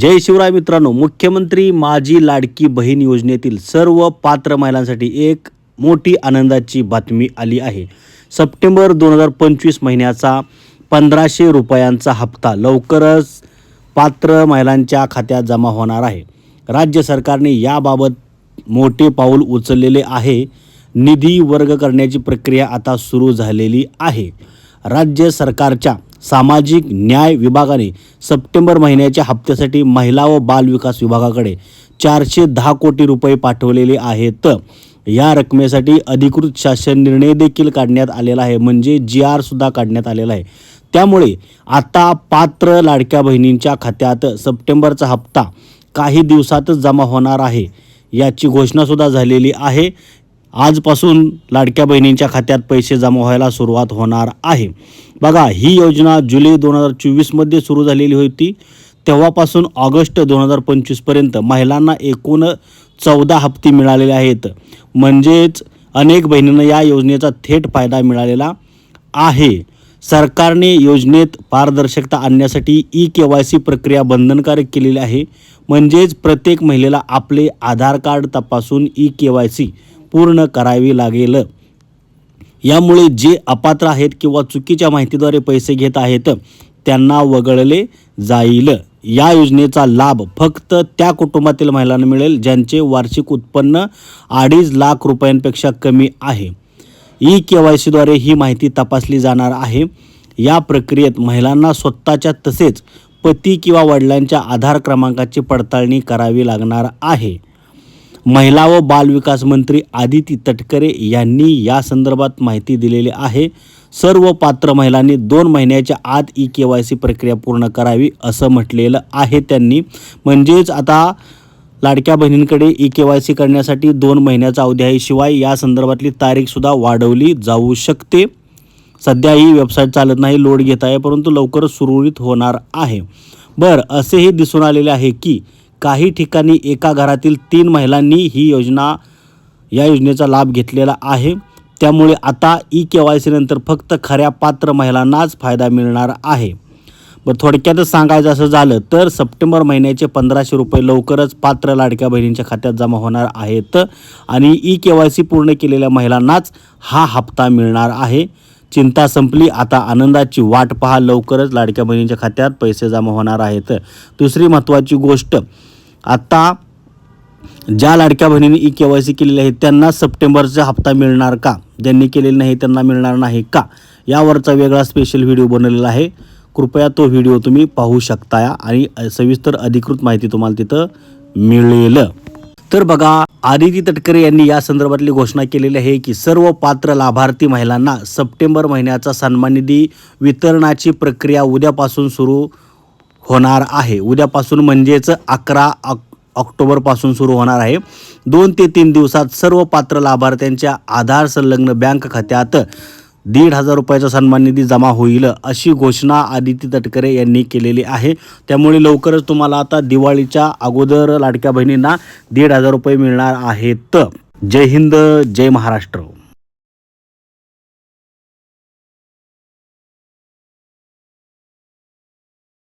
जय शिवराय मित्रांनो मुख्यमंत्री माझी लाडकी बहीण योजनेतील सर्व पात्र महिलांसाठी एक मोठी आनंदाची बातमी आली आहे. सप्टेंबर दोन हजार पंचवीस महिन्याचा पंधराशे रुपयांचा हप्ता लवकरच पात्र महिलांच्या खात्यात जमा होणार आहे. राज्य सरकारने याबाबत मोठे पाऊल उचललेले आहे. निधी वर्ग करण्याची प्रक्रिया आता सुरू झालेली आहे. राज्य सरकारच्या सामाजिक न्याय विभागाने सप्टेंबर महिन्याच्या हप्त्यासाठी महिला व बाल विकास विभागाकडे चारशे दहा कोटी रुपये पाठवलेले आहेत. या रकमेसाठी अधिकृत शासन निर्णय देखील काढण्यात आलेला आहे. म्हणजे जी आर सुद्धा काढण्यात आलेला आहे. त्यामुळे आता पात्र लाडक्या बहिणींच्या खात्यात सप्टेंबरचा हप्ता काही दिवसातच जमा होणार आहे. याची घोषणासुद्धा झालेली आहे. आजपासून लाडक्या बहिणींच्या खात्यात पैसे जमा व्हायला सुरुवात होणार आहे. बघा ही योजना जुलै दोन हजार चोवीसमध्ये सुरू झालेली होती. तेव्हापासून ऑगस्ट दोन हजार पंचवीसपर्यंत महिलांना एकूण चौदा हप्ते मिळालेले आहेत. म्हणजेच अनेक बहिणींना या योजनेचा थेट फायदा मिळालेला आहे. सरकारने योजनेत पारदर्शकता आणण्यासाठी ई के वाय सी प्रक्रिया बंधनकारक केलेली आहे. म्हणजेच प्रत्येक महिलेला आपले आधार कार्ड तपासून ई के वाय सी पूर्ण करावी लागेल. यामुळे जे अपात्र आहेत किंवा चुकीच्या माहितीद्वारे पैसे घेत आहेत त्यांना वगळले जाईल. या योजनेचा लाभ फक्त त्या कुटुंबातील महिलांना मिळेल ज्यांचे वार्षिक उत्पन्न अडीच लाख रुपयांपेक्षा कमी आहे. ई के वाय सीद्वारे ही माहिती तपासली जाणार आहे. या प्रक्रियेत महिलांना स्वतःच्या तसेच पती किंवा वडिलांच्या आधार क्रमांकाची पडताळणी करावी लागणार आहे. महिला व बालविकास मंत्री आदिती तटकरे यांनी या संदर्भात माहिती दिलेली आहे. सर्व पात्र महिलांनी दोन महिन्याच्या आत ई के वाय सी प्रक्रिया पूर्ण करावी असं म्हटलेलं आहे त्यांनी. म्हणजेच आता लाडक्या बहिणींकडे ई के वाय सी करण्यासाठी दोन महिन्याचा अवधी आहे. शिवाय या संदर्भातली तारीखसुद्धा वाढवली जाऊ शकते. सध्या ही वेबसाईट चालत नाही लोड घेत आहे परंतु लवकरच सुरळीत होणार आहे. बरं असेही दिसून आलेले आहे की काही ठिकाणी एका घरातील तीन महिलांनी ही योजना या योजनेचा लाभ घेतलेला आहे. त्यामुळे आता ई के वाय सीनंतर फक्त खऱ्या पात्र महिलांनाच फायदा मिळणार आहे. बरं थोडक्यातच सांगायचं असं झालं तर सप्टेंबर महिन्याचे पंधराशे रुपये लवकरच पात्र लाडक्या बहिणींच्या खात्यात जमा होणार आहेत आणि ई के वाय सी पूर्ण केलेल्या महिलांनाच हा हप्ता मिळणार आहे. चिंता संपली आता आनंदाची वाट पहा लवकरच लाडक्या बहिणींच्या खात्यात पैसे जमा होणार आहेत. दुसरी महत्त्वाची गोष्ट आत्ता ज्या लाडक्या बहिणींनी ई के वाय सी केलेली आहे त्यांना सप्टेंबरचा हप्ता मिळणार का? ज्यांनी केलेलं नाही त्यांना मिळणार नाही का? यावरचा वेगळा स्पेशल व्हिडिओ बनवलेला आहे. कृपया तो व्हिडिओ तुम्ही पाहू शकता आणि सविस्तर अधिकृत माहिती तुम्हाला तिथं मिळेल. तर बघा आदिती तटकरे यांनी या संदर्भातली घोषणा केलेली आहे की सर्व पात्र लाभार्थी महिलांना सप्टेंबर महिन्याचा सन्मान निधी वितरणाची प्रक्रिया उद्यापासून सुरू होणार आहे. उद्यापासून म्हणजेच अकरा ऑक्टोबरपासून सुरू होणार आहे. दोन ते तीन दिवसात सर्व पात्र लाभार्थ्यांच्या आधार संलग्न बँक खात्यात दीड हजार रुपयाचा सन्मान निधी जमा होईल अशी घोषणा आदिती तटकरे यांनी केलेली आहे. त्यामुळे लवकरच तुम्हाला आता दिवाळीच्या अगोदर लाडक्या बहिणींना दीड हजार रुपये मिळणार आहेत. जय हिंद जय महाराष्ट्र.